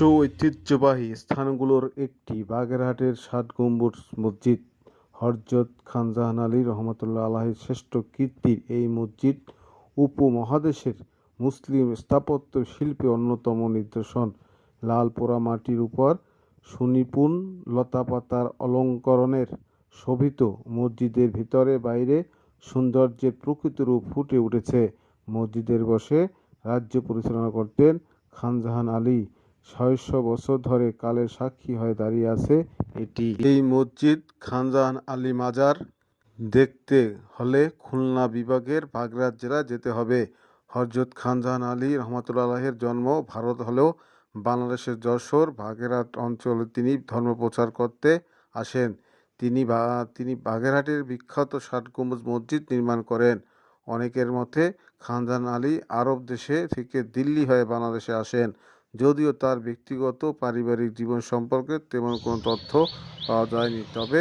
বিশ্ব ঐতিহ্যবাহী স্থানগুলোর একটি বাগেরহাটের ষাট গম্বুজ মসজিদ। হযরত খানজাহান আলী রহমতুল্লাহ আলাহির শ্রেষ্ঠ কীর্তির এই মসজিদ উপমহাদেশের মুসলিম স্থাপত্য শিল্পে অন্যতম নিদর্শন। লাল পোড়া মাটির উপর সুনিপুণ লতাপাতার অলঙ্করণের শোভিত মসজিদের ভিতরে বাইরে সৌন্দর্যের প্রকৃত রূপ ফুটে উঠেছে। মসজিদের বসে রাজ্য পরিচালনা করতেন খানজাহান আলী। ছয়শো বছর ধরে কালের সাক্ষী হয়ে দাঁড়িয়ে আছে এটি। এই মসজিদ খানজাহান আলী মাজার দেখতে হলে খুলনা বিভাগের বাগেরহাট জেলায় যেতে হবে। হযরত খানজাহান আলী রহমতুল্লাহের জন্ম ভারত হলেও বাংলাদেশের যশোর বাগেরহাট অঞ্চলে তিনি ধর্ম প্রচার করতে আসেন। তিনি তিনি বাগেরহাটের বিখ্যাত ষাট গম্বুজ মসজিদ নির্মাণ করেন। অনেকের মতে খানজাহান আলী আরব দেশে থেকে দিল্লি হয়ে বাংলাদেশে আসেন। যদিও তার ব্যক্তিগত পারিবারিক জীবন সম্পর্কে তেমন কোনো তথ্য পাওয়া যায়নি তবে